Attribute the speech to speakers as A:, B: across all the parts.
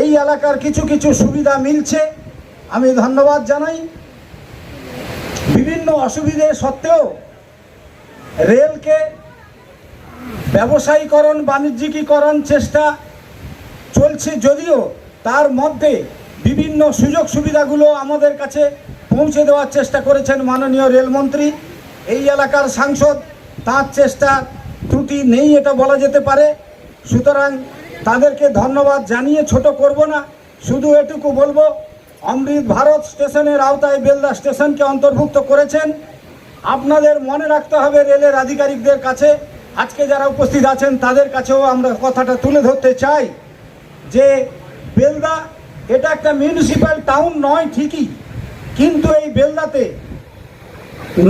A: এই এলাকার কিছু কিছু সুবিধা মিলছে। আমি ধন্যবাদ জানাই। বিভিন্ন অসুবিধে সত্ত্বেও রেলকে ব্যবসায়ীকরণ, বাণিজ্যিকীকরণ চেষ্টা চলছে যদিও তার মধ্যে বিভিন্ন সুযোগ সুবিধাগুলো আমাদের কাছে পৌঁছে দেওয়ার চেষ্টা করেছেন মাননীয় রেলমন্ত্রী। এই এলাকার সাংসদ, তার চেষ্টা ত্রুটি নেই এটা বলা যেতে পারে। সুতরাং তাদেরকে ধন্যবাদ জানিয়ে ছোট করব না। শুধু এটুকু বলব, অমৃত ভারত স্টেশনের আওতায় বেলদা স্টেশনকে অন্তর্ভুক্ত করেছেন। আপনাদের মনে রাখতে হবে রেলের আধিকারিকদের কাছে। আজকে যারা উপস্থিত আছেন, তাদের কাছেও আমরা কথাটা তুলে ধরতে চাই যে বেলদা, এটা একটা মিউনিসিপ্যাল টাউন নয় ঠিকই, কিন্তু এই বেলদাতে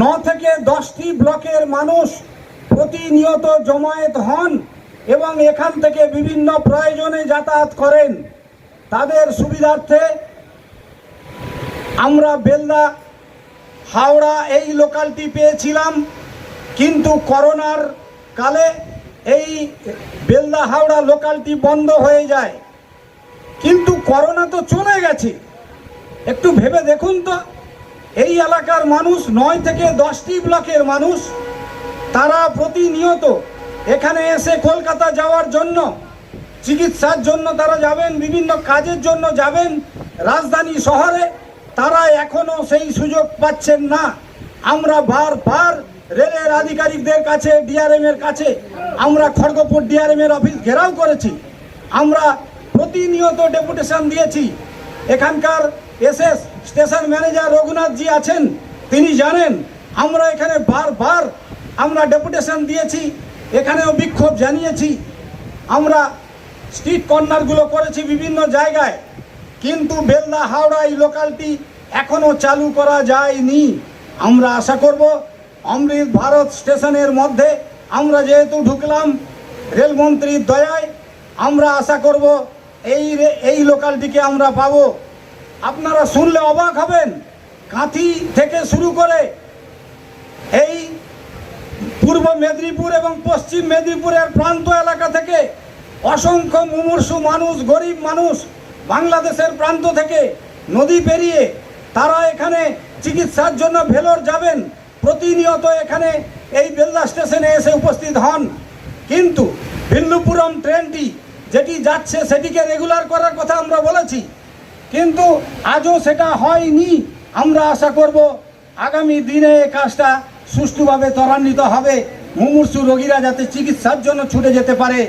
A: ন থেকে দশটি ব্লকের মানুষ প্রতিনিয়ত জমায়েত হন। এবং এখান থেকে বিভিন্ন প্রয়োজনে যাতায়াত করেন। তাদের সুবিধার্থে আমরা বেলদা, হাওড়া এই লোকালটি পেয়েছিলাম। কিন্তু করোনার কালে এই বেলদা, হাওড়া লোকালটি বন্ধ হয়ে যায়। কিন্তু করোনা তো চলে গেছে। একটু ভেবে দেখুন তো, এই এলাকার মানুষ, নয় থেকে দশটি ব্লকের মানুষ, তারা প্রতিনিয়ত এখানে এসে কলকাতা যাওয়ার জন্য, চিকিৎসার জন্য তারা যাবেন, বিভিন্ন কাজের জন্য যাবেন। রাজধানী শহরে তারা এখনও সেই সুযোগ পাচ্ছেন না। আমরা বারবার রেলের আধিকারিকদের কাছে ডিআরএম এর কাছে, আমরা খড়গপুর ডিআরএম এর অফিস ঘেরাও করেছি। আমরা প্রতিনিয়ত ডেপুটেশন দিয়েছি। এখানকার এসএস স্টেশন ম্যানেজার রঘুনাথজি আছেন, তিনি জানেন, আমরা এখানে বারবার আমরা ডেপুটেশন দিয়েছি। এখানেও বিক্ষোভ জানিয়েছি। আমরা স্ট্রিট কর্নারগুলো করেছি বিভিন্ন জায়গায়। কিন্তু বেলদা হাওড়া এই লোকালটি এখনও চালু করা যায়নি। আমরা আশা করব অমৃত ভারত স্টেশনের মধ্যে আমরা যেহেতু ঢুকলাম রেলমন্ত্রীর দয়ায়, আমরা আশা করব এই এই লোকালটিকে আমরা পাবো। আপনারা শুনলে অবাক হবেন, কাঁথি থেকে শুরু করে এই পূর্ব মেদিনীপুর এবং পশ্চিম মেদিনীপুরের প্রান্ত এলাকা থেকে অসংখ্য মুমূর্ষু মানুষ, গরিব মানুষ বাংলাদেশের প্রান্ত থেকে নদী পেরিয়ে তারা এখানে চিকিৎসার জন্য ভেলোর যাবেন। প্রতিনিয়ত এখানে এই বেলদা স্টেশনে এসে উপস্থিত হন। কিন্তু ভিল্লুপুরম ট্রেনটি যেটি যাচ্ছে সেটিকে রেগুলার করার কথা আমরা বলেছি। কিন্তু আজও সেটা হয়নি। আমরা আশা করব আগামী দিনে এই কাজটা সুষ্ঠুভাবে ত্বরান্বিত হবে। মুমূর্ষু রোগীরা যাতে চিকিৎসার জন্য ছুটে যেতে পারে,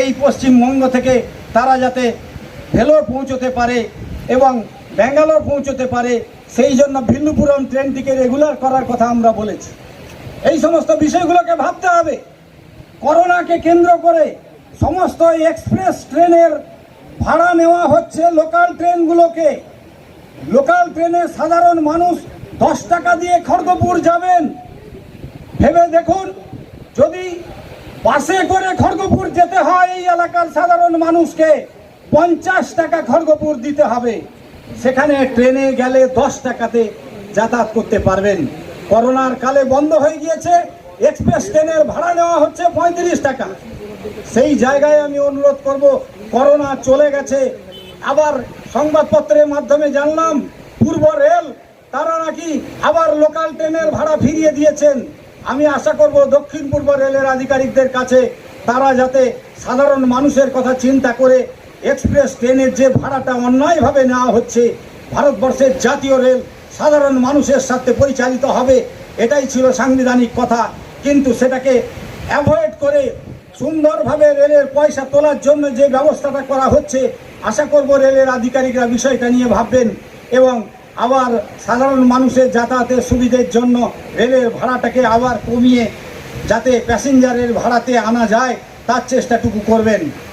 A: এই পশ্চিমবঙ্গ থেকে তারা যাতে ভেলোর পৌঁছতে পারে এবং ব্যাঙ্গালোর পৌঁছতে পারে, সেই জন্য ভিল্লুপুরম ট্রেনটিকে রেগুলার করার কথা আমরা বলেছি। এই সমস্ত বিষয়গুলোকে ভাবতে হবে। করোনাকে কেন্দ্র করে সমস্ত এক্সপ্রেস ট্রেনের ভাড়া নেওয়া হচ্ছে লোকাল ট্রেনগুলোকে। লোকাল ট্রেনে সাধারণ মানুষ দশ টাকা দিয়ে খড়গপুর যাবেন। ভেবে দেখুন, যদি বাসে করে খড়গপুর যেতে হয় এই এলাকার সাধারণ মানুষকে পঞ্চাশ টাকা খড়গপুর দিতে হবে। সেখানে ট্রেনে গেলে দশ টাকাতে যাতায়াত করতে পারবেন। করোনার কালে বন্ধ হয়ে গিয়েছে, এক্সপ্রেস ট্রেনের ভাড়া নেওয়া হচ্ছে পঁয়ত্রিশ টাকা। সেই জায়গায় আমি অনুরোধ করব, করোনা চলে গেছে। আবার সংবাদপত্রের মাধ্যমে জানলাম, পূর্ব রেল, তারা নাকি আবার লোকাল ট্রেনের ভাড়া ফিরিয়ে দিয়েছেন। আমি আশা করব দক্ষিণ পূর্ব রেলের আধিকারিকদের কাছে তারা যাতে সাধারণ মানুষের কথা চিন্তা করে এক্সপ্রেস ট্রেনের যে ভাড়াটা অন্যায়ভাবে নেওয়া হচ্ছে, ভারতবর্ষের জাতীয় রেল সাধারণ মানুষের সাথে পরিচালিত হবে, এটাই ছিল সাংবিধানিক কথা। কিন্তু সেটাকে অ্যাভয়েড করে সুন্দরভাবে রেলের পয়সা তোলার জন্য যে ব্যবস্থাটা করা হচ্ছে, আশা করব রেলের আধিকারিকরা বিষয়টা নিয়ে ভাববেন এবং আবার সাধারণ মানুষের যাতায়াতের সুবিধের জন্য রেলের ভাড়াটাকে আবার কমিয়ে যাতে প্যাসেঞ্জারের ভাড়াতে আনা যায়, তার চেষ্টাটুকু করবেন।